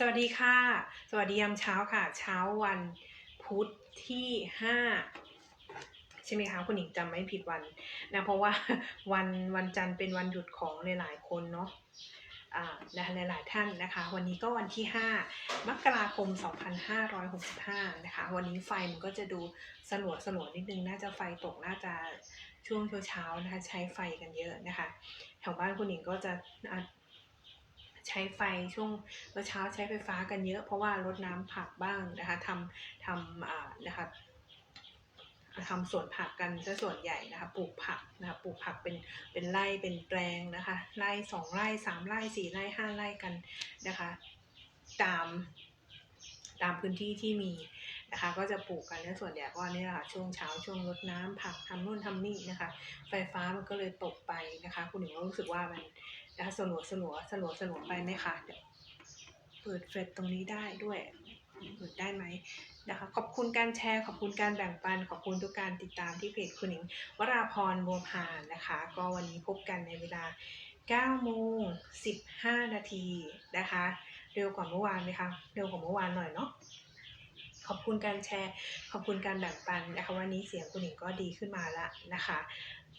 สวัสดีค่ะ สวัสดียามเช้าค่ะ เช้าวันพุธที่ห้าใช่ไหมคะคุณหญิงจำไม่ผิดวันนะเพราะว่าวันวันจันทร์เป็นวันหยุดของหลายๆคนเนาะอ่านะหลายๆท่านนะคะ วันนี้ก็วันที่ 5 มกราคม 2565 นะคะ วันนี้ไฟมันก็จะดูสลัวสลัวนิดนึง น่าจะไฟตก น่าจะช่วงเช้าๆนะคะ ใช้ไฟกันเยอะนะคะ แถวบ้านคุณหญิงก็จะอะ ใช้ไฟช่วงเช้าใช้ไฟฟ้ากันเยอะ เพราะว่ารดน้ำผักบ้างนะคะทำทำอ่านะคะทำสวนผักกันซะส่วนใหญ่นะคะปลูกผักนะคะปลูกผักเป็นเป็นไร่เป็นแปลงนะคะไร่สองไร่สามไร่สี่ไร่ห้าไร่กันนะคะตามตามพื้นที่ที่มีนะคะก็จะปลูกกันและส่วนใหญ่ก็นี่แหละค่ะช่วงเช้าช่วงรดน้ำผักทำนู่นทำนี่นะคะ ไฟฟ้ามันก็เลยตกไปนะคะ คุณหญิงก็รู้สึกว่ามัน นะคะสลัวสลัวสลัวสลัวไปไหมคะเดี๋ยวเปิดเฟรดตรงนี้ได้ด้วยเปิดได้ไหมนะคะขอบคุณการแชร์ขอบคุณการแบ่งปัน ขอบคุณทุกการติดตามที่เพจคุณหญิงวราพรบัวพานนะคะ ก็วันนี้พบกันในเวลา9โมง15 นาทีนะคะ เร็วกว่าเมื่อวานไหมคะเร็วกว่าเมื่อวานหน่อยเนาะขอบคุณการแชร์ ขอบคุณการแบ่งปันนะคะวันนี้เสียงคุณหญิงก็ดีขึ้นมาแล้วนะคะ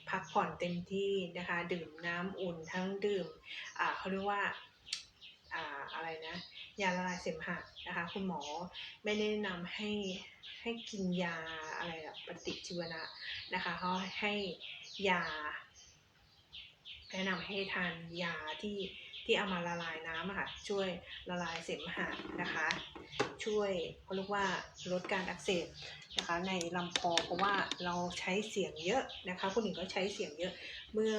พักผ่อนเต็มที่นะคะ ดื่มน้ำอุ่นทั้งดื่มเขาเรียกว่าออะไรนะยาละลายเสมหะนะคะ คุณหมอไม่แนะนำให้ให้กินยาอะไรแบบปฏิชีวนะนะคะเขาให้ยาแนะนำให้ทานยาที่ ที่เอามาละลายน้ำค่ะ ช่วยละลายเสมหะนะคะ ช่วยเขาเรียกว่าลดการอักเสบนะคะ ในลำคอเพราะว่าเราใช้เสียงเยอะนะคะ คุณหญิงก็ใช้เสียงเยอะเมื่อ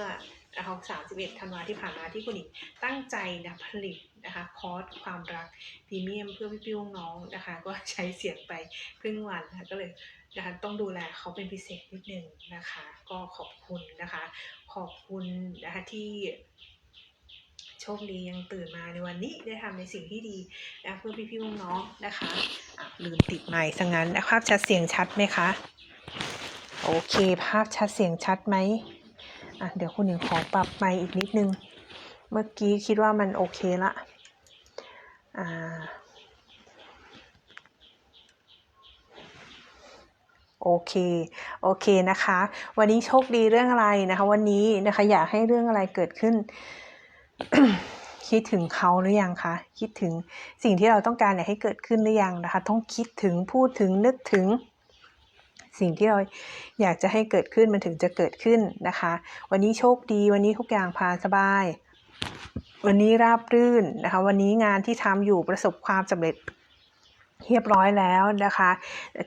นะคะ31ธันวาที่ผ่านมาที่คุณหญิงตั้งใจนะผลิตนะคะคอร์สความรักพรีเมียมเพื่อพี่ๆน้องนะคะ ก็ใช้เสียงไปครึ่งวันนะคะก็เลยนะคะต้องดูแลเขาเป็นพิเศษนิดนึงนะคะ ก็ขอบคุณนะคะ ขอบคุณนะคะที่ โชคดียังตื่นมาในวันนี้ได้ทำในสิ่งที่ดีนะเพื่อพี่ๆน้องๆนะคะะลืมติดไมค์ซะงั้นภาพชัดเสียงชัดไหมคะ โอเค ภาพชัดเสียงชัดไหมอะเดี๋ยวคุณหญิงขอปรับไมค์อีกนิดนึง เมื่อกี้คิดว่ามันโอเคละอ่าโอเค โอเคนะคะ วันนี้โชคดีเรื่องอะไรนะคะ วันนี้นะคะ อยากให้เรื่องอะไรเกิดขึ้น คิดถึงเขาหรือยังคะ คิดถึงสิ่งที่เราต้องการอยากให้เกิดขึ้นหรือยังนะคะ ต้องคิดถึงพูดถึงนึกถึง สิ่งที่เราอยากจะให้เกิดขึ้นมันถึงจะเกิดขึ้นนะคะ วันนี้โชคดี วันนี้ทุกอย่างผ่านสบาย วันนี้ราบรื่นนะคะ วันนี้งานที่ทำอยู่ประสบความสำเร็จเรียบร้อยแล้วนะคะ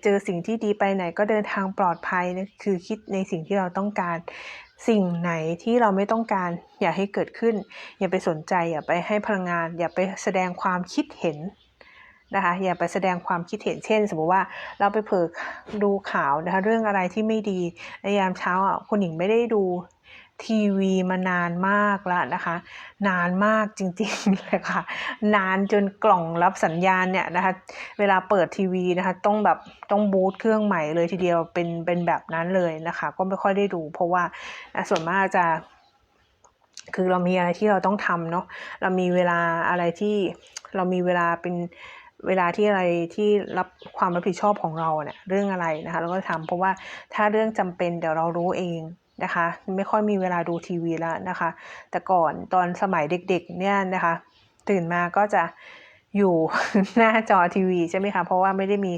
เจอสิ่งที่ดีไปไหนก็เดินทางปลอดภัยนะคือคิดในสิ่งที่เราต้องการ สิ่งไหนที่เราไม่ต้องการอย่าให้เกิดขึ้น อย่าไปสนใจ อย่าไปให้พลังงาน อย่าไปแสดงความคิดเห็นนะคะอย่าไปแสดงความคิดเห็นเช่น สมมติว่าเราไปเผลอดูข่าวนะคะเรื่องอะไรที่ไม่ดีในยามเช้าอะคุณหญิงไม่ได้ดู ทีวีมานานมากแล้วนะคะ นานมากจริงๆเลยค่ะ นานจนกล่องรับสัญญาณเนี่ยนะคะ เวลาเปิดทีวีนะคะ ต้องแบบต้องบูตเครื่องใหม่เลยทีเดียวเป็นเป็นแบบนั้นเลยนะคะ ก็ไม่ค่อยได้ดู เพราะว่าส่วนมากจะคือเรามีอะไรที่เราต้องทำเนาะ เรามีเวลาอะไรที่เรามีเวลาเป็นเวลาที่อะไรที่รับความรับผิดชอบของเราเนี่ยเรื่องอะไรนะคะเราก็ทำเพราะว่าถ้าเรื่องจำเป็นเดี๋ยวเรารู้เอง นะคะ ไม่ค่อยมีเวลาดูทีวีแล้วนะคะ แต่ก่อนตอนสมัยเด็กๆเนี่ยนะคะ ตื่นมาก็จะ อยู่หน้าจอทีวีใช่ไหมคะ เพราะว่าไม่ได้มี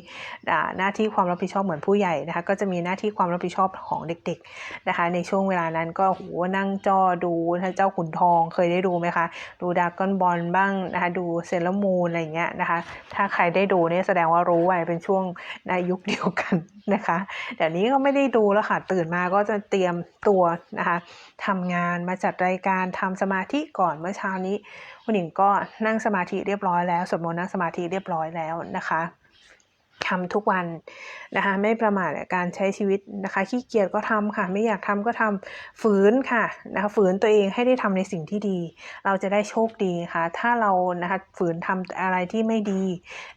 หน้าที่ความรับผิดชอบเหมือนผู้ใหญ่นะคะ ก็จะมีหน้าที่ความรับผิดชอบของเด็ก ๆนะคะ ในช่วงเวลานั้นก็โหนั่งจอดูเจ้าขุนทองเคยได้ดูไหมคะ ดูดากอนบอลบ้างนะคะ ดูเซเลมูนอะไรอย่างเงี้ยนะคะ ถ้าใครได้ดูเนี่ยแสดงว่ารู้ไว้เป็นช่วงในยุคเดียวกันนะคะเดี๋ยวนี้ก็ไม่ได้ดูแล้วค่ะ ตื่นมาก็จะเตรียมตัวนะคะทำงานมาจัดรายการทำสมาธิก่อนเมื่อเช้านี้ คุณหญิงก็นั่งสมาธิเรียบร้อยแล้วสวดมนต์นั่งสมาธิเรียบร้อยแล้วนะคะ ทำทุกวันนะคะไม่ประมาทการใช้ชีวิตนะคะขี้เกียจก็ทำค่ะ ไม่อยากทำก็ทำฝืนค่ะนะคะฝืนตัวเองให้ได้ทำในสิ่งที่ดี เราจะได้โชคดีค่ะ ถ้าเรานะคะฝืนทำอะไรที่ไม่ดี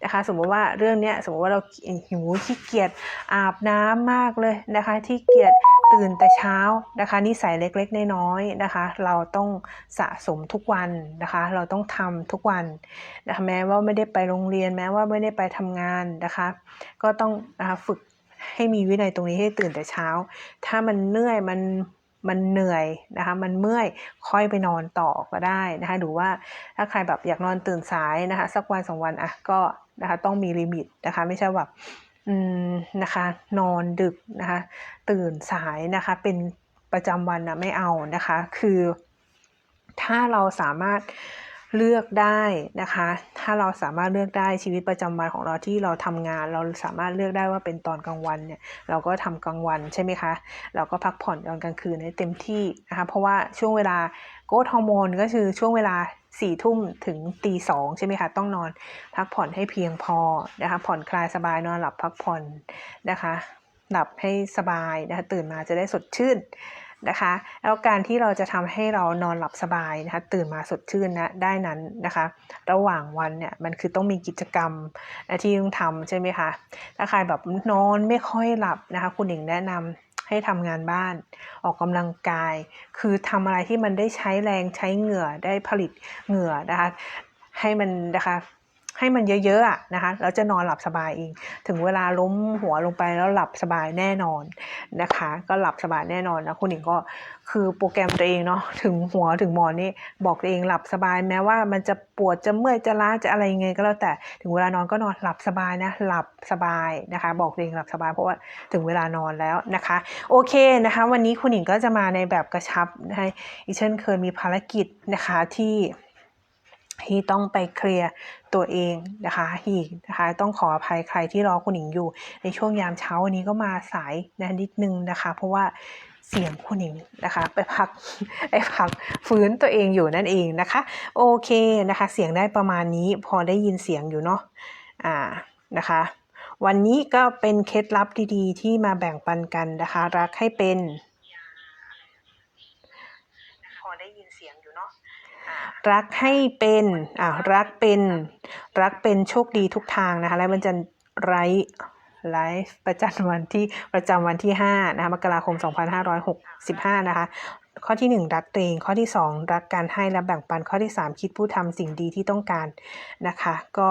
นะคะ สมมติว่าเรื่องเนี้ยสมมติว่าเราหิวขี้เกียจอาบน้ำมากเลยนะคะที่เกียจตื่นแต่เช้านะคะนิสัยเล็กๆน้อยๆนะคะ เราต้องสะสมทุกวันนะคะ เราต้องทำทุกวันนะคะแม้ว่าไม่ได้ไปโรงเรียนแม้ว่าไม่ได้ไปทำงานนะคะก็ต้องนะคะฝึกให้มีวินัยตรงนี้ให้ตื่นแต่เช้า ถ้ามันเหนื่อยมันมันเหนื่อยนะคะ มันเมื่อย ค่อยไปนอนต่อก็ได้นะคะ หรือว่าถ้าใครแบบอยากนอนตื่นสายนะคะ สักวันสองวันอะก็นะคะต้องมีลิมิตนะคะ ไม่ใช่แบบอืมนะคะ นอนดึกนะคะ ตื่นสายนะคะ เป็นประจำวันนะไม่เอานะคะ คือถ้าเราสามารถ เลือกได้นะคะ ถ้าเราสามารถเลือกได้ชีวิตประจำวันของเราที่เราทำงาน เราสามารถเลือกได้ว่าเป็นตอนกลางวันเนี่ยเราก็ทำกลางวันใช่ไหมคะ เราก็พักผ่อนตอนกลางคืนให้เต็มที่นะคะ เพราะว่าช่วงเวลาโกรทฮอร์โมนก็คือช่วงเวลาสี่ทุ่มถึงตีสองใช่ไหมคะ ต้องนอนพักผ่อนให้เพียงพอนะคะ ผ่อนคลายสบายนอนหลับพักผ่อนนะคะ หลับให้สบายนะคะ ตื่นมาจะได้สดชื่น นะคะ แล้วการที่เราจะทำให้เรานอนหลับสบายนะคะตื่นมาสดชื่นนะได้นั้นนะคะ ระหว่างวันเนี่ยมันคือต้องมีกิจกรรมนะที่ต้องทำใช่ไหมคะถ้าใครแบบนอนไม่ค่อยหลับนะคะคุณหญิงแนะนำให้ทำงานบ้าน ออกกำลังกาย คือทำอะไรที่มันได้ใช้แรงใช้เหงื่อได้ผลิตเหงื่อนะคะให้มันนะคะ ให้มันเยอะๆอะนะคะแล้วจะนอนหลับสบายเอง ถึงเวลาล้มหัวลงไปแล้วหลับสบายแน่นอนนะคะ ก็หลับสบายแน่นอนนะคุณหญิงก็คือโปรแกรมตัวเองเนาะถึงหัวถึงหมอนนี่บอกตัวเองหลับสบายแม้ว่ามันจะปวดจะเมื่อยจะล้าจะอะไรยังไงก็แล้วแต่ถึงเวลานอนก็นอนหลับสบายนะหลับสบายนะคะ บอกตัวเองหลับสบายเพราะว่าถึงเวลานอนแล้วนะคะ โอเคนะคะ วันนี้คุณหญิงก็จะมาในแบบกระชับนะคะอีเช่นเคยมีภารกิจนะคะที่ ที่ต้องไปเคลียร์ตัวเองนะคะอีกนะคะต้องขออภัยใครที่รอคุณหญิงอยู่ ในช่วงยามเช้าวันนี้ก็มาสายนะนิดนึงนะคะ เพราะว่าเสียงคุณหญิงนะคะ ไปพักไปพักฟื้นตัวเองอยู่นั่นเองนะคะ โอเคนะคะ เสียงได้ประมาณนี้พอได้ยินเสียงอยู่เนาะอ่านะคะวันนี้ก็เป็นเคล็ดลับดีๆ ที่มาแบ่งปันกันนะคะ รักให้เป็น พอได้ยินเสียงอยู่เนาะ รักให้เป็นอ่ารักเป็น รักเป็นโชคดีทุกทางนะคะ และมันจะไร้ไลฟ์ประจำวันที่ประจำวันที่ 5 นะคะมกราคม 2565 นะคะ ข้อที่ 1 รักตัวเอง ข้อที่ 2 รักการให้และแบ่งปัน ข้อที่ 3 คิดผู้ทำสิ่งดีที่ต้องการนะคะ ก็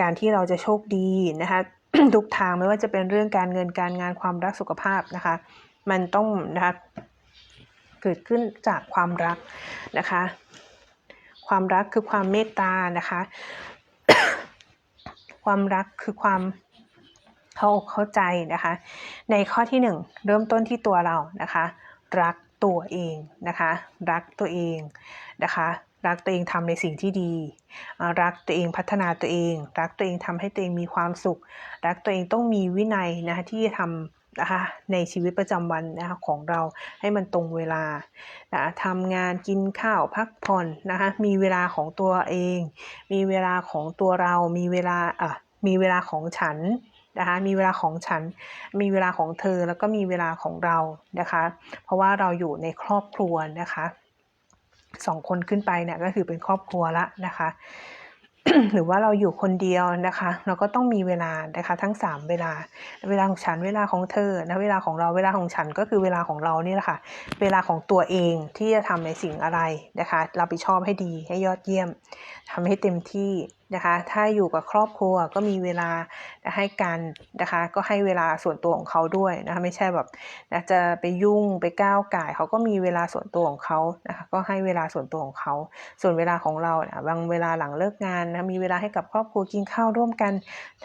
การที่เราจะโชคดีนะคะทุกทางไม่ว่าจะเป็นเรื่องการเงินการงานความรักสุขภาพนะคะ มันต้องนะคะเกิดขึ้นจากความรักนะคะ ความรักคือความเมตตานะคะ ความรักคือความเข้าอกเข้าใจนะคะ ในข้อที่หนึ่งเริ่มต้นที่ตัวเรานะคะ รักตัวเองนะคะ รักตัวเองนะคะ รักตัวเองทำในสิ่งที่ดี รักตัวเองพัฒนาตัวเอง รักตัวเองทำให้ตัวเองมีความสุข รักตัวเองต้องมีวินัยนะคะที่จะทำ นะคะในชีวิตประจำวันนะคะของเราให้มันตรงเวลานะะทำงานกินข้าวพักผ่อนนะคะมีเวลาของตัวเอง มีเวลาของตัวเรา มีเวลาอะมีเวลาของฉันนะคะมีเวลาของฉัน มีเวลาของเธอแล้วก็มีเวลาของเรานะคะ เพราะว่าเราอยู่ในครอบครัวนะคะสองคนขึ้นไปเนี่ยก็คือเป็นครอบครัวละนะคะ หรือว่าเราอยู่คนเดียวนะคะ เราก็ต้องมีเวลานะคะ ทั้งสามเวลา เวลาของฉันเวลาของเธอนะเวลาของเราเวลาของฉันก็คือเวลาของเราเนี่แหละค่ะ เวลาของตัวเองที่จะทำในสิ่งอะไรนะคะรับผิดชอบให้ดีให้ยอดเยี่ยมทำให้เต็มที่ นะคะ ถ้าอยู่กับครอบครัวก็มีเวลาให้กันนะคะ ก็ให้เวลาส่วนตัวของเขาด้วยนะคะ ไม่ใช่แบบนะจะไปยุ่งไปก้าวไก่เขาก็มีเวลาส่วนตัวของเขานะคะ ก็ให้เวลาส่วนตัวของเขา ส่วนเวลาของเราเนี่ยบางเวลาหลังเลิกงานนะมีเวลาให้กับครอบครัวกินข้าวร่วมกัน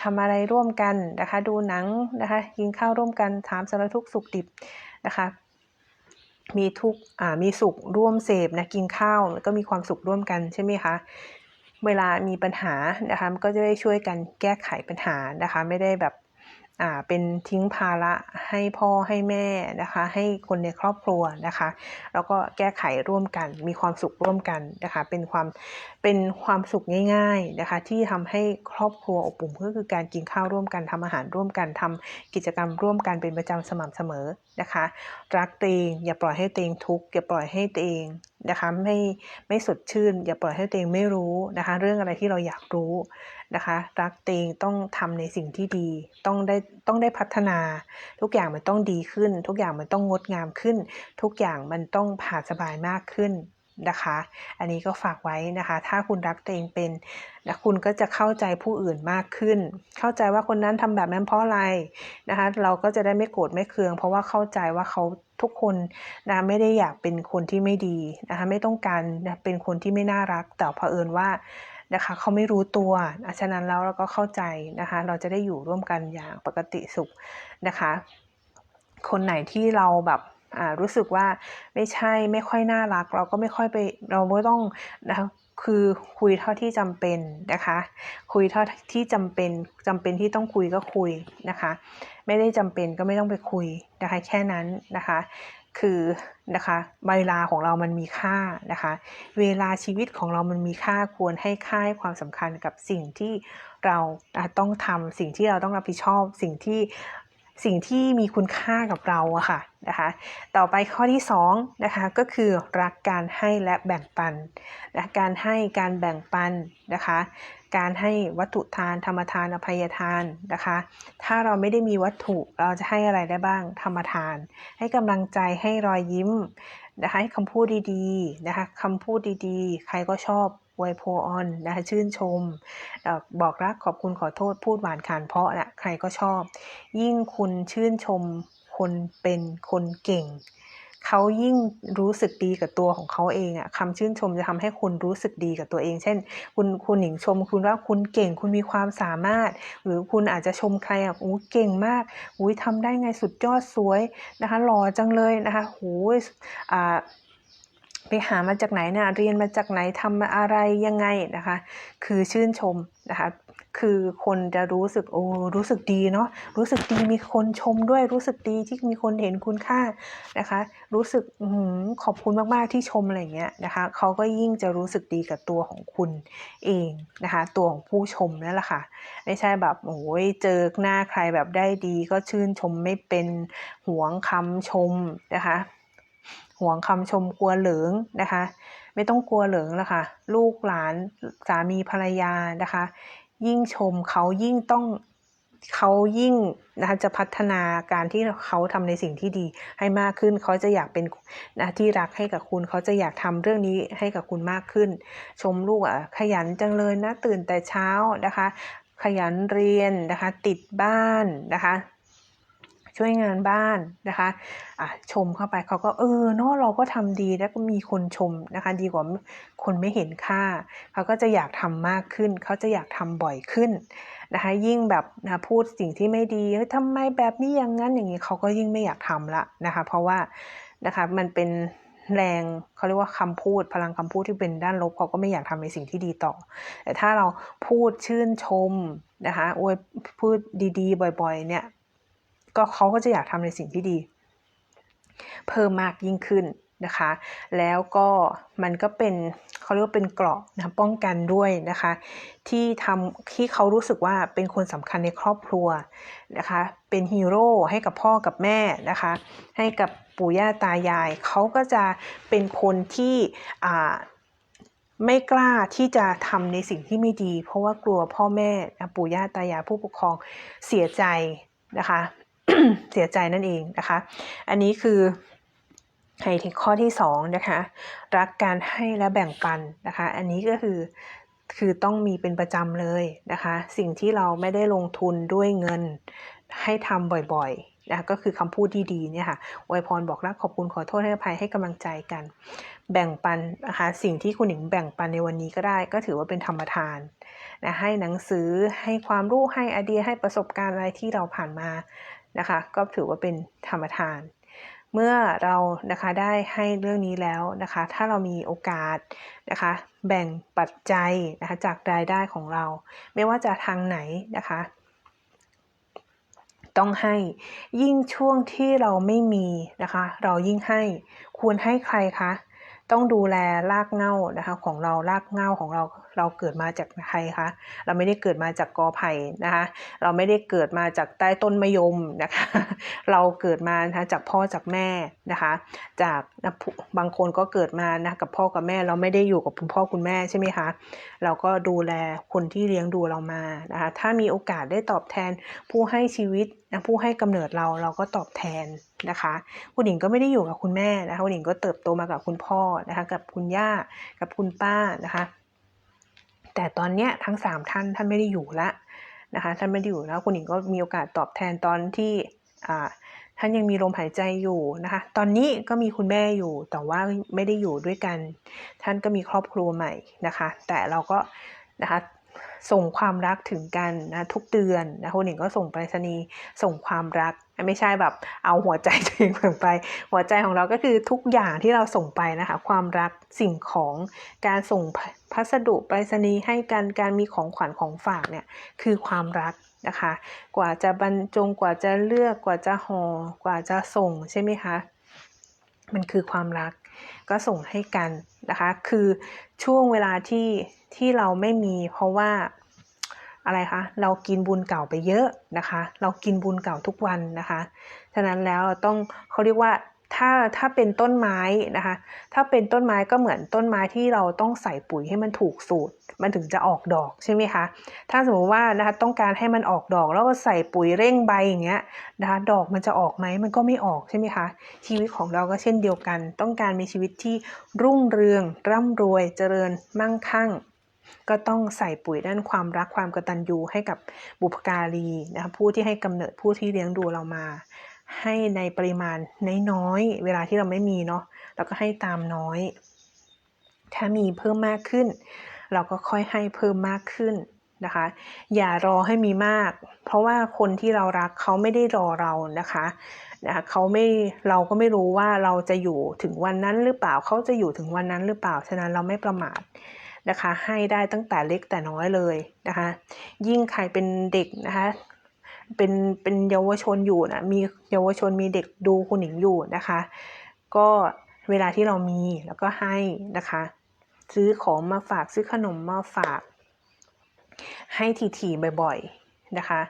ทำอะไรร่วมกันนะคะ ดูหนังนะคะ กินข้าวร่วมกันถามสารทุกสุขดิบนะคะมีทุกมีสุขร่วมเสพนะกินข้าวแล้วก็มีความสุขร่วมกันใช่ไหมคะ เวลามีปัญหานะคะก็จะได้ช่วยกันแก้ไขปัญหานะคะ ไม่ได้แบบอ่าเป็นทิ้งภาระให้พ่อให้แม่นะคะ ให้คนในครอบครัวนะคะ แล้วก็แก้ไขร่วมกัน มีความสุขร่วมกันนะคะ เป็นความเป็นความสุขง่าย ๆนะคะ ที่ทำให้ครอบครัวอบอุ่นก็คือการกินข้าวร่วมกันทำอาหารร่วมกันทำกิจกรรมร่วมกันเป็นประจำสม่ำเสมอ นะคะ รักตัวเองอย่าปล่อยให้ตัวเองทุกข์อย่าปล่อยให้ตัวเองนะคะไม่ไม่สดชื่น อย่าปล่อยให้ตัวเองไม่รู้นะคะ เรื่องอะไรที่เราอยากรู้นะคะ รักตัวเองต้องทำในสิ่งที่ดี ต้องได้ต้องได้พัฒนา ทุกอย่างมันต้องดีขึ้น ทุกอย่างมันต้องงดงามขึ้น ทุกอย่างมันต้องผ่าสบายมากขึ้น นะคะ อันนี้ก็ฝากไว้นะคะ ถ้าคุณรักตัวเองเป็นนะคุณก็จะเข้าใจผู้อื่นมากขึ้น เข้าใจว่าคนนั้นทำแบบนั้นเพราะอะไรนะคะ เราก็จะได้ไม่โกรธไม่เคือง เพราะว่าเข้าใจว่าเขาทุกคนนะไม่ได้อยากเป็นคนที่ไม่ดีนะคะไม่ต้องการนะเป็นคนที่ไม่น่ารัก แต่เผอิญว่านะคะเขาไม่รู้ตัวนะฉะนั้นแล้วเราก็เข้าใจนะคะ เราจะได้อยู่ร่วมกันอย่างปกติสุขนะคะ คนไหนที่เราแบบ รู้สึกว่าไม่ใช่ไม่ค่อยน่ารัก เราก็ไม่ค่อยไปเราไม่ต้องนะคะคือคุยเท่าที่จำเป็นนะคะ คุยเท่าที่จำเป็นจำเป็นที่ต้องคุยก็คุยนะคะ ไม่ได้จำเป็นก็ไม่ต้องไปคุยนะคะ แค่นั้นนะคะ คือนะคะเวลาของเรามันมีค่านะคะ เวลาชีวิตของเรามันมีค่าควรให้ค่าให้ความสำคัญกับสิ่งที่เราต้องทำสิ่งที่เราต้องรับผิดชอบ สิ่งที่ สิ่งที่มีคุณค่ากับเราอะค่ะนะคะ ต่อไปข้อที่2นะคะก็คือรักการให้และแบ่งปันนะการให้การแบ่งปันนะคะ การให้วัตถุทานธรรมทานอภัยทานนะคะ ถ้าเราไม่ได้มีวัตถุเราจะให้อะไรได้บ้างธรรมทาน ให้กำลังใจให้รอยยิ้มนะคะให้คำพูดดีๆนะคะคำพูดดีๆ ใครก็ชอบ ไวโพออนนะคะชื่นชม บอกรักขอบคุณขอโทษพูดหวานขานเพาะนะใครก็ชอบ ยิ่งคุณชื่นชมคนเป็นคนเก่งเขายิ่งรู้สึกดีกับตัวของเขาเองอะคำชื่นชมจะทำให้คุณรู้สึกดีกับตัวเอง เช่น คุณคุณหญิงชม คุณว่าคุณเก่งคุณมีความสามารถ หรือคุณอาจจะชมใครอะอู้เก่งมากอุ้ยทำได้ไงสุดยอดสวยนะคะหล่อจังเลยนะคะโอ้ยอ่า ไปหามาจากไหนเนี่ยเรียนมาจากไหนทำอะไรยังไงนะคะ คือชื่นชมนะคะ คือคนจะรู้สึกโอ้รู้สึกดีเนาะรู้สึกดีมีคนชมด้วยรู้สึกดีที่มีคนเห็นคุณค่านะคะ รู้สึกอขอบคุณมากๆที่ชมอะไรเงี้ยนะคะเขาก็ยิ่งจะรู้สึกดีกับตัวของคุณเองนะคะ ตัวของผู้ชมนั่นแหละค่ะ ไม่ใช่แบบโอ้ยเจอหน้าใครแบบได้ดี ก็ชื่นชมไม่เป็นหวงคำชมนะคะ หวงคำชมกลัวเหลิงนะคะ ไม่ต้องกลัวเหลิงแล้วค่ะ ลูกหลานสามีภรรยานะคะ ยิ่งชมเขายิ่งต้องเขายิ่งนะคะจะพัฒนาการที่เขาทำในสิ่งที่ดีให้มากขึ้น เขาจะอยากเป็นนะที่รักให้กับคุณ เขาจะอยากทำเรื่องนี้ให้กับคุณมากขึ้น ชมลูกอะขยันจังเลยนะตื่นแต่เช้านะคะ ขยันเรียนนะคะ ติดบ้านนะคะ ช่วยงานบ้านนะคะะชมเข้าไปเขาก็เออเนาะเราก็ทำดีแล้วก็มีคนชมนะคะ ดีกว่าคนไม่เห็นค่า เขาก็จะอยากทำมากขึ้น เขาจะอยากทำบ่อยขึ้นนะคะยิ่งแบบนะพูดสิ่งที่ไม่ดีเฮ้ยทำไมแบบนี้อย่างนั้นอย่างนี้เขาก็ยิ่งไม่อยากทำละนะคะ เพราะว่านะคะมันเป็นแรงเขาเรียกว่าคำพูดพลังคำพูดที่เป็นด้านลบเขาก็ไม่อยากทำในสิ่งที่ดีต่อ แต่ถ้าเราพูดชื่นชมนะคะอ้ยพูดดีๆ บ่อย ๆ เนี่ย ก็เขาก็จะอยากทำในสิ่งที่ดี เพิ่มมากยิ่งขึ้นนะคะ แล้วก็มันก็เป็นเขาเรียกว่าเป็นเกราะนะป้องกันด้วยนะคะ ที่ทำที่เขารู้สึกว่าเป็นคนสำคัญในครอบครัวนะคะ เป็นฮีโร่ให้กับพ่อกับแม่นะคะ ให้กับปู่ย่าตายาย เขาก็จะเป็นคนที่ไม่กล้าที่จะทำในสิ่งที่ไม่ดี เพราะว่ากลัวพ่อแม่ปู่ย่าตายายผู้ปกครองเสียใจนะคะ เสียใจนั่นเองนะคะ อันนี้คือไฮเทคข้อที่2นะคะ รักการให้และแบ่งปันนะคะ อันนี้ก็คือคือต้องมีเป็นประจำเลยนะคะ สิ่งที่เราไม่ได้ลงทุนด้วยเงินให้ทำบ่อยๆนะะก็คือคำพูดที่ดีเนี่ยค่ะอวยพรบอกรักขอบคุณขอโทษให้อภัยให้กำลังใจกัน แบ่งปันนะคะสิ่งที่คุณหญิงแบ่งปันในวันนี้ก็ได้ ก็ถือว่าเป็นธรรมทานนะให้หนังสือให้ความรู้ให้ไอเดียให้ประสบการณ์อะไรที่เราผ่านมา นะคะ ก็ถือว่าเป็นธรรมทาน เมื่อเรานะคะได้ให้เรื่องนี้แล้วนะคะ ถ้าเรามีโอกาสนะคะ แบ่งปัจจัยนะคะจากรายได้ของเรา ไม่ว่าจะทางไหนนะคะต้องให้ยิ่งช่วงที่เราไม่มีนะคะ เรายิ่งให้ควรให้ใครคะ ต้องดูแลรากเง้านะคะของเรารากเง้าของเรา เราเกิดมาจากใครคะเราไม่ได้เกิดมาจากกอไผ่นะคะเราไม่ได้เกิดมาจากใต้ต้นมะยมนะคะเราเกิดมานะจากพ่อจากแม่นะคะจากบางคนก็เกิดมานะกับพ่อกับแม่ เราไม่ได้อยู่กับคุณพ่อคุณแม่ใช่ไหมคะเราก็ดูแลคนที่เลี้ยงดูเรามานะคะถ้ามีโอกาสได้ตอบแทนผู้ให้ชีวิตนะผู้ให้กำเนิดเราเราก็ตอบแทนนะคะคุณหญิงก็ไม่ได้อยู่กับคุณแม่นะคะคุณหญิงก็เติบโตมากับคุณพ่อนะคะกับคุณย่ากับคุณป้านะคะ แต่ตอนเนี้ยทั้งสามท่านท่านไม่ได้อยู่ละนะคะท่านไม่ได้อยู่แล้วคุณหญิงก็มีโอกาสตอบแทนตอนที่ท่านยังมีลมหายใจอยู่นะคะ ตอนนี้ก็มีคุณแม่อยู่แต่ว่าไม่ได้อยู่ด้วยกัน ท่านก็มีครอบครัวใหม่นะคะ แต่เราก็นะคะส่งความรักถึงกันนะทุกเดือนนะคุณหญิงก็ส่งไปรษณีย์ส่งความรัก ไม่ใช่แบบเอาหัวใจตัวเองไป หัวใจของเราก็คือทุกอย่างที่เราส่งไปนะคะ ความรักสิ่งของการส่งพัสดุไปรษณีย์ให้กันการมีของขวัญของฝากเนี่ยคือความรักนะคะ กว่าจะบรรจงกว่าจะเลือกกว่าจะหอ่อกว่าจะส่งใช่ไหมคะมันคือความรักก็ส่งให้กันนะคะ คือช่วงเวลาที่ที่เราไม่มีเพราะว่า อะไรคะเรากินบุญเก่าไปเยอะนะคะ เรากินบุญเก่าทุกวันนะคะฉะนั้นแล้วต้องเขาเรียกว่าถ้าถ้าเป็นต้นไม้นะคะ ถ้าเป็นต้นไม้ก็เหมือนต้นไม้ที่เราต้องใส่ปุ๋ยให้มันถูกสูตร มันถึงจะออกดอกใช่ไหมคะ ถ้าสมมติว่านะคะต้องการให้มันออกดอกแล้วก็ใส่ปุ๋ยเร่งใบอย่างเงี้ยนะคะ ดอกมันจะออกไหมมันก็ไม่ออกใช่ไหมคะ ชีวิตของเราก็เช่นเดียวกัน ต้องการมีชีวิตที่รุ่งเรืองร่ำรวยเจริญมั่งคั่ง ก็ต้องใส่ปุ๋ยด้านความรักความกตัญญูให้กับบุพการีนะคะผู้ที่ให้กำเนิดผู้ที่เลี้ยงดูเรามา ให้ในปริมาณน้อยๆเวลาที่เราไม่มีเนาะเราก็ให้ตามน้อย ถ้ามีเพิ่มมากขึ้น เราก็ค่อยให้เพิ่มมากขึ้นนะคะ อย่ารอให้มีมาก เพราะว่าคนที่เรารักเขาไม่ได้รอเรานะคะนะคะเขาไม่เราก็ไม่รู้ว่าเราจะอยู่ถึงวันนั้นหรือเปล่าเขาจะอยู่ถึงวันนั้นหรือเปล่าฉะนั้นเราไม่ประมาท นะคะ ให้ได้ตั้งแต่เล็กแต่น้อยเลยนะคะ ยิ่งใครเป็นเด็กนะคะเป็นเป็นเยาวชนอยู่นะมีเยาวชนมีเด็กดูคุณหญิงอยู่นะคะ ก็เวลาที่เรามีแล้วก็ให้นะคะ ซื้อของมาฝากซื้อขนมมาฝาก ให้ทีๆบ่อยๆนะคะ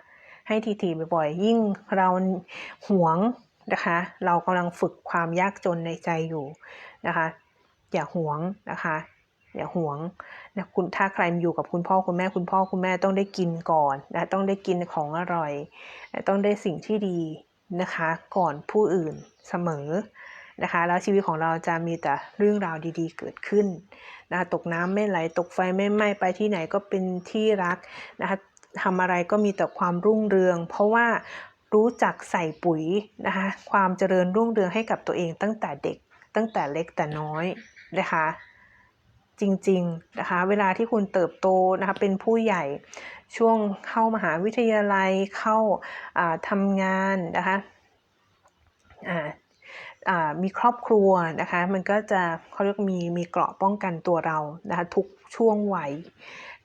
ให้ทีๆบ่อยๆ ยิ่งเราหวงนะคะ เรากำลังฝึกความยากจนในใจอยู่นะคะ อย่าหวงนะคะ อย่าห่วงนะคุณถ้าใครอยู่กับคุณพ่อคุณแม่คุณพ่อคุณแม่ต้องได้กินก่อนนะต้องได้กินของอร่อยนะต้องได้สิ่งที่ดีนะคะ ก่อนผู้อื่นเสมอนะคะ แล้วชีวิตของเราจะมีแต่เรื่องราวดีๆ เกิดขึ้นนะคะตกน้ำไม่ไหลตกไฟไม่ไหม้ไปที่ไหนก็เป็นที่รักนะคะทำอะไรก็มีแต่ความรุ่งเรือง เพราะว่ารู้จักใส่ปุ๋ยนะคะความเจริญรุ่งเรืองให้กับตัวเองตั้งแต่เด็กตั้งแต่เล็กแต่น้อยนะคะ จริงๆนะคะ เวลาที่คุณเติบโตนะคะเป็นผู้ใหญ่ช่วงเข้ามหาวิทยาลัยเข้าทำงานนะคะมีครอบครัวนะคะ มันก็จะเขาเรียกมีมีเกราะป้องกันตัวเรานะคะทุกช่วงวัย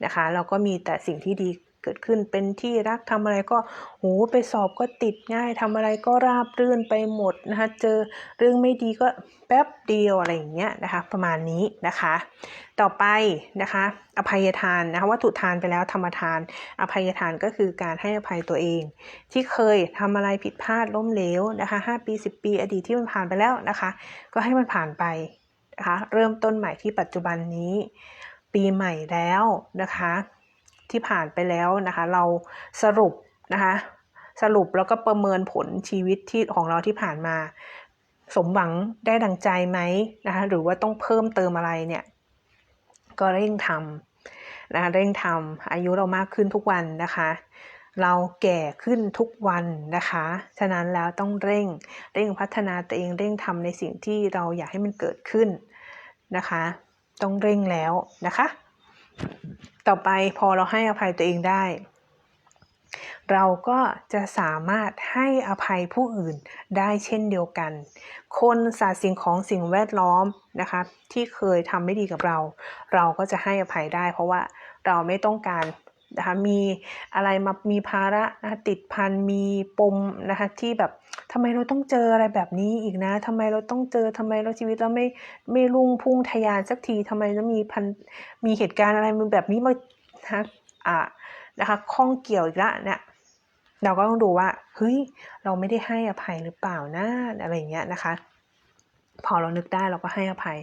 นะคะ เราก็มีแต่สิ่งที่ดี เกิดขึ้นเป็นที่รักทำอะไรก็โหไปสอบก็ติดง่ายทำอะไรก็ราบรื่นไปหมดนะคะเจอเรื่องไม่ดีก็แป๊บเดียวอะไรอย่างเงี้ยนะคะประมาณนี้นะคะ ต่อไปนะคะอภัยทานนะคะวัตถุทานไปแล้วธรรมทาน อภัยทานก็คือการให้อภัยตัวเอง ที่เคยทำอะไรผิดพลาดล้มเหลวนะคะ5ปี10ปีอดีตที่มันผ่านไปแล้วนะคะ ก็ให้มันผ่านไปนะคะเริ่มต้นใหม่ที่ปัจจุบันนี้ ปีใหม่แล้วนะคะ ที่ผ่านไปแล้วนะคะ เราสรุปนะคะสรุปแล้วก็ประเมินผลชีวิตที่ของเราที่ผ่านมา สมหวังได้ดังใจไหมนะคะหรือว่าต้องเพิ่มเติมอะไรเนี่ย ก็เร่งทำนะคะเร่งทำอายุเรามากขึ้นทุกวันนะคะเราแก่ขึ้นทุกวันนะคะ ฉะนั้นแล้วต้องเร่ง เร่งพัฒนาตัวเองเร่งทำในสิ่งที่เราอยากให้มันเกิดขึ้นนะคะ ต้องเร่งแล้วนะคะ ต่อไปพอเราให้อภัยตัวเองได้ เราก็จะสามารถให้อภัยผู้อื่นได้เช่นเดียวกัน คนสัตว์สิ่งของสิ่งแวดล้อมนะคะที่เคยทำไม่ดีกับเรา เราก็จะให้อภัยได้ เพราะว่าเราไม่ต้องการ นะคะมีอะไรมามีภาระนะคะติดพันมีปมนะคะที่แบบทำไมเราต้องเจออะไรแบบนี้อีกนะทำไมเราต้องเจอทำไมเราชีวิตเราไม่ไม่รุ่งพุ่งทะยานสักทีทำไมต้องมีพันมีเหตุการณ์อะไรมันแบบนี้มานะคะอ่านะคะข้องเกี่ยวอีกละเนี่ยเราก็ต้องดูว่าเฮ้ยเราไม่ได้ให้อภัยหรือเปล่านะอะไรอย่างเงี้ยนะคะ พอเรานึกได้เราก็ให้อภัย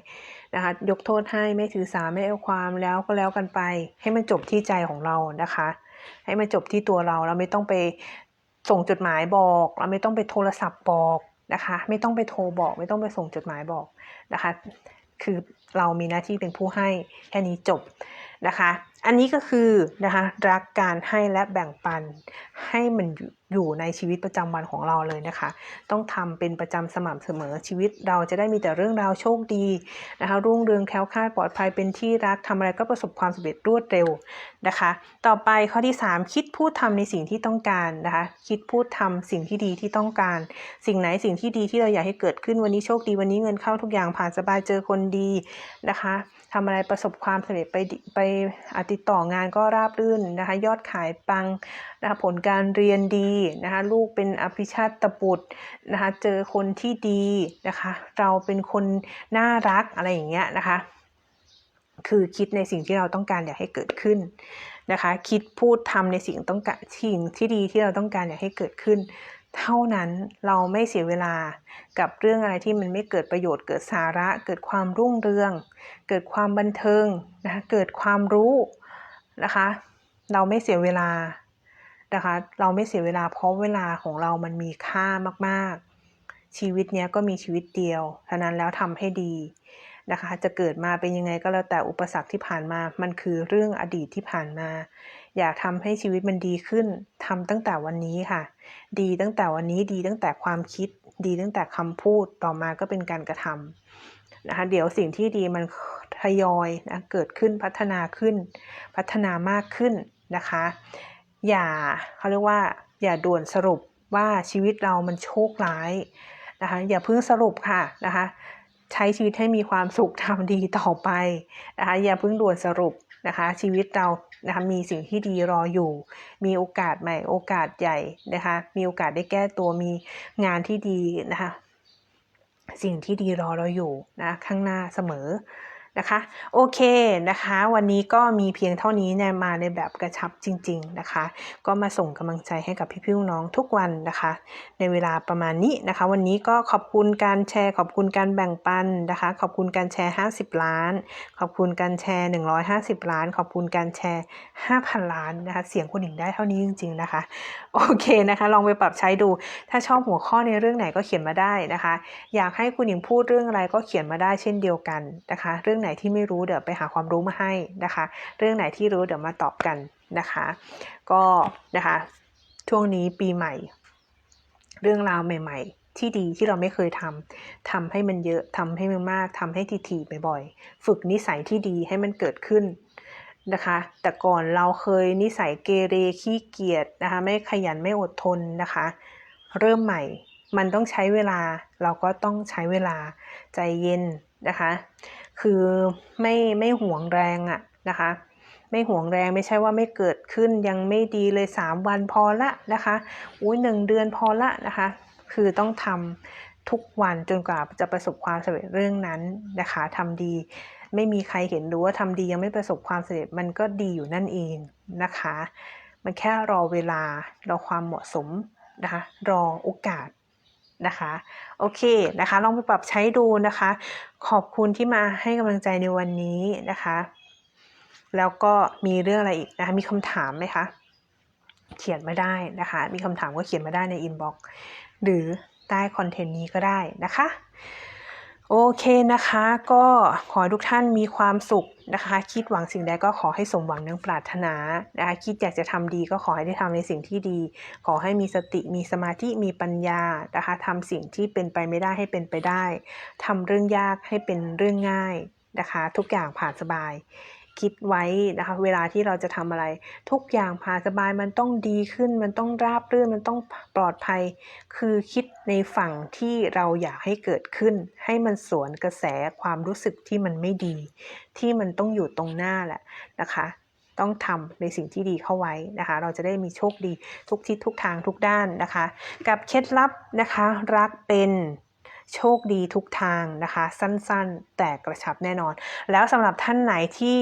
นะคะ ยกโทษให้ไม่ถือสาไม่เอาความแล้วก็แล้วกันไป ให้มันจบที่ใจของเรานะคะ ให้มันจบที่ตัวเราเราไม่ต้องไปส่งจดหมายบอก เราไม่ต้องไปโทรศัพท์บอกนะคะ ไม่ต้องไปโทรบอก ไม่ต้องไปส่งจดหมายบอกนะคะ คือเรามีหน้าที่เป็นผู้ให้แค่นี้จบนะคะ อันนี้ก็คือนะคะรักการให้และแบ่งปันให้มันอยู่ อยู่ในชีวิตประจำวันของเราเลยนะคะ ต้องทำเป็นประจำสม่ำเสมอชีวิตเราจะได้มีแต่เรื่องราวโชคดีนะคะรุ่งเรืองแคล้วคลาดปลอดภัยเป็นที่รักทำอะไรก็ประสบความสำเร็จรวดเร็วนะคะ ต่อไปข้อที่ 3 คิดพูดทำในสิ่งที่ต้องการนะคะ คิดพูดทำสิ่งที่ดีที่ต้องการ สิ่งไหนสิ่งที่ดีที่เราอยากให้เกิดขึ้นวันนี้โชคดีวันนี้เงินเข้าทุกอย่างผ่านสบายเจอคนดีนะคะทำอะไรประสบความสำเร็จไปไปติดต่องานก็ราบรื่นนะคะ ยอดขายปัง นะคะผลการเรียนดีนะคะลูกเป็นอภิชาตบุตรนะคะเจอคนที่ดีนะคะเราเป็นคนน่ารักอะไรอย่างเงี้ยนะคะคือคิดในสิ่งที่เราต้องการอยากให้เกิดขึ้นนะคะ คิดพูดทำในสิ่งต้องการสิ่งที่ดีที่เราต้องการอยากให้เกิดขึ้น เท่านั้นเราไม่เสียเวลากับเรื่องอะไรที่มันไม่เกิดประโยชน์ เกิดสาระ เกิดความรุ่งเรือง เกิดความบันเทิงนะคะเกิดความรู้นะคะ เราไม่เสียเวลา นะคะ เราไม่เสียเวลาเพราะเวลาของเรามันมีค่ามากๆ ชีวิตเนี้ยก็มีชีวิตเดียวฉะนั้นแล้วทำให้ดีนะคะ จะเกิดมาเป็นยังไงก็แล้วแต่อุปสรรคที่ผ่านมา มันคือเรื่องอดีตที่ผ่านมา อยากทำให้ชีวิตมันดีขึ้นทำตั้งแต่วันนี้ค่ะ ดีตั้งแต่วันนี้ดีตั้งแต่ความคิด ดีตั้งแต่คำพูดต่อมาก็เป็นการกระทำนะคะ เดี๋ยวสิ่งที่ดีมันทยอยนะเกิดขึ้นพัฒนาขึ้น พัฒนามากขึ้นนะคะ อย่าเขาเรียกว่า อย่าด่วนสรุปว่าชีวิตเรามันโชคร้ายนะคะ อย่าเพิ่งสรุปค่ะนะคะ ใช้ชีวิตให้มีความสุขทำดีต่อไปนะคะ อย่าเพิ่งด่วนสรุปนะคะ ชีวิตเรานะคะมีสิ่งที่ดีรออยู่ มีโอกาสใหม่ โอกาสใหญ่นะคะ มีโอกาสได้แก้ตัวมีงานที่ดีนะคะ สิ่งที่ดีรอเราอยู่นะข้างหน้าเสมอ นะคะ โอเคนะคะ วันนี้ก็มีเพียงเท่านี้เนี่ยมาในแบบกระชับจริง ๆนะคะ ก็มาส่งกำลังใจให้กับพี่ๆน้องทุกวันนะคะ ในเวลาประมาณนี้นะคะ วันนี้ก็ขอบคุณการแชร์ ขอบคุณการแบ่งปันนะคะ ขอบคุณการแชร์ 50 ล้าน ขอบคุณการแชร์ 150 ล้าน ขอบคุณการแชร์ 5,000 ล้านนะคะ เสียงคุณหญิงได้เท่านี้จริง ๆนะคะ โอเคนะคะ ลองไปปรับใช้ดู ถ้าชอบหัวข้อในเรื่องไหนก็เขียนมาได้นะคะ อยากให้คุณหญิงพูดเรื่องอะไรก็เขียนมาได้เช่นเดียวกันนะคะ เรื่องไหนที่ไม่รู้เดี๋ยวไปหาความรู้มาให้นะคะ เรื่องไหนที่รู้เดี๋ยวมาตอบกันนะคะ ก็นะคะช่วงนี้ปีใหม่ เรื่องราวใหม่ ๆที่ดีที่เราไม่เคยทำทำให้มันเยอะทำให้มันมากทำให้ทีๆบ่อยๆ ฝึกนิสัยที่ดีให้มันเกิดขึ้นนะคะ แต่ก่อนเราเคยนิสัยเกเรขี้เกียจนะคะ ไม่ขยันไม่อดทนนะคะ เริ่มใหม่ มันต้องใช้เวลา เราก็ต้องใช้เวลาใจเย็นนะคะ คือไม่ไม่ห่วงแรงอะนะคะ ไม่ห่วงแรงไม่ใช่ว่าไม่เกิดขึ้นยังไม่ดีเลย 3 วันพอละนะคะอุ้ยหนึ่งเดือนพอละนะคะ คือต้องทำทุกวันจนกว่าจะประสบความสำเร็จเรื่องนั้นนะคะทำดีไม่มีใครเห็นรู้ว่าทำดียังไม่ประสบความสำเร็จมันก็ดีอยู่นั่นเองนะคะ มันแค่รอเวลารอความเหมาะสมนะคะ รอโอกาส นะคะ โอเคนะคะ ลองไปปรับใช้ดูนะคะ ขอบคุณที่มาให้กำลังใจในวันนี้นะคะ แล้วก็มีเรื่องอะไรอีกนะคะ มีคำถามไหมคะ เขียนมาได้นะคะ มีคำถามก็เขียนมาได้ในอินบ็อกซ์หรือใต้คอนเทนต์นี้ก็ได้นะคะ โอเคนะคะก็ขอให้ทุกท่านมีความสุขนะคะ คิดหวังสิ่งใดก็ขอให้สมหวังดังปรารถนานะคะคิดอยากจะทำดีก็ขอให้ได้ทำในสิ่งที่ดี ขอให้มีสติมีสมาธิมีปัญญานะคะทำสิ่งที่เป็นไปไม่ได้ให้เป็นไปได้ทำเรื่องยากให้เป็นเรื่องง่ายนะคะ ทุกอย่างผ่านสบาย คิดไว้นะคะ เวลาที่เราจะทำอะไร ทุกอย่างผ่าสบายมันต้องดีขึ้น มันต้องราบรื่น มันต้องปลอดภัย คือคิดในฝั่งที่เราอยากให้เกิดขึ้น ให้มันสวนกระแสความรู้สึกที่มันไม่ดี ที่มันต้องอยู่ตรงหน้าแหละนะคะต้องทำในสิ่งที่ดีเข้าไว้นะคะ เราจะได้มีโชคดีทุกทิศทุกทางทุกด้านนะคะ กับเคล็ดลับนะคะ รักเป็น โชคดีทุกทางนะคะ สั้นๆ แต่กระชับแน่นอน แล้วสำหรับท่านไหนที่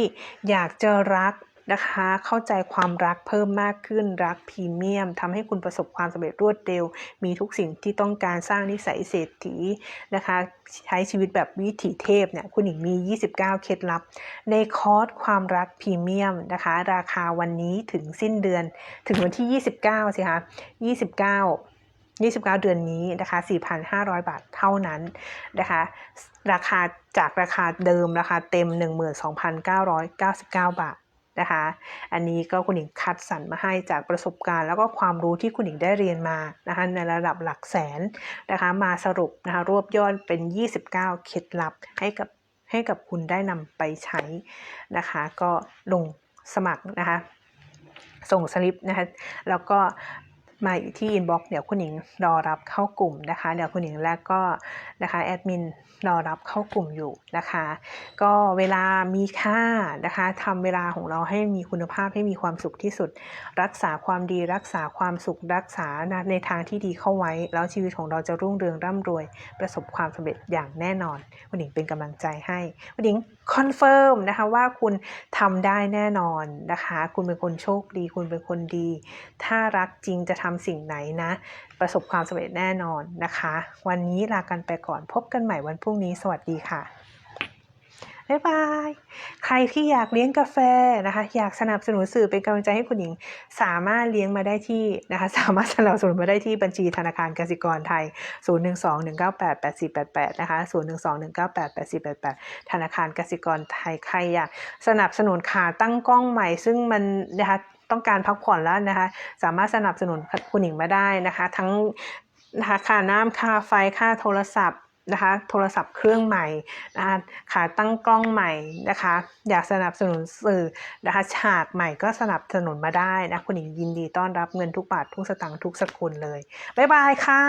อยากจะรักนะคะเข้าใจความรักเพิ่มมากขึ้นรักพรีเมียมทำให้คุณประสบความสำเร็จรวดเร็ว มีทุกสิ่งที่ต้องการสร้างนิสัยเศรษฐีนะคะ ใช้ชีวิตแบบวิถีเทพเนี่ยคุณหญิงมี 29 เคล็ดลับ ในคอร์สความรักพรีเมียมนะคะ ราคาวันนี้ถึงสิ้นเดือน ถึงวันที่ 29 สิคะ29 29 เดือนนี้นะคะ 4,500 บาทเท่านั้นนะคะ ราคาจากราคาเดิมราคาเต็ม 12,999 บาทนะคะ อันนี้ก็คุณหญิงคัดสรรมาให้จากประสบการณ์ แล้วก็ความรู้ที่คุณหญิงได้เรียนมานะคะในระดับหลักแสนนะคะ มาสรุปนะคะรวบยอดเป็น 29 เคล็ดลับให้กับให้กับคุณได้นำไปใช้นะคะ ก็ลงสมัครนะคะ ส่งสลิปนะคะ แล้วก็ มาอีกที่อินบ็อกซ์เดี๋ยวคุณหญิงรอรับเข้ากลุ่มนะคะ เดี๋ยวคุณหญิงแล้วก็นะคะแอดมินรอรับเข้ากลุ่มอยู่นะคะ ก็เวลามีค่านะคะทำเวลาของเราให้มีคุณภาพให้มีความสุขที่สุด รักษาความดีรักษาความสุขรักษาในทางที่ดีเข้าไว้ แล้วชีวิตของเราจะรุ่งเรืองร่ำรวย ประสบความสำเร็จอย่างแน่นอนคุณหญิงเป็นกำลังใจให้คุณหญิงคอนเฟิร์มนะคะว่าคุณทำได้แน่นอนนะคะ คุณเป็นคนโชคดี คุณเป็นคนดี ถ้ารักจริงจะทำสิ่งไหนนะ ประสบความสำเร็จแน่นอนนะคะ วันนี้ลากันไปก่อนพบกันใหม่วันพรุ่งนี้สวัสดีค่ะ บ๊ายบาย ใครที่อยากเลี้ยงกาแฟนะคะ อยากสนับสนุนสื่อเป็นกำลังใจให้คุณหญิง สามารถเลี้ยงมาได้ที่นะคะ สามารถสนับสนุนมาได้ที่บัญชีธนาคารกสิกรไทย 0121988488 นะคะ 0121988488 ธนาคารกสิกรไทย ใครอยากสนับสนุนขาตั้งกล้องใหม่ ซึ่งมันนะคะต้องการพักผ่อนแล้วนะคะ สามารถสนับสนุนคุณหญิงมาได้นะคะ ทั้งนะคะค่าน้ำค่าไฟค่าโทรศัพท์ นะคะโทรศัพท์เครื่องใหม่นะคะขาตั้งกล้องใหม่นะคะ อยากสนับสนุนสื่อนะคะฉากใหม่ก็สนับสนุนมาได้นะคุณหญิงยินดีต้อนรับเงินทุกบาททุกสตางค์ทุกสกุลเลย บ๊ายบายค่ะ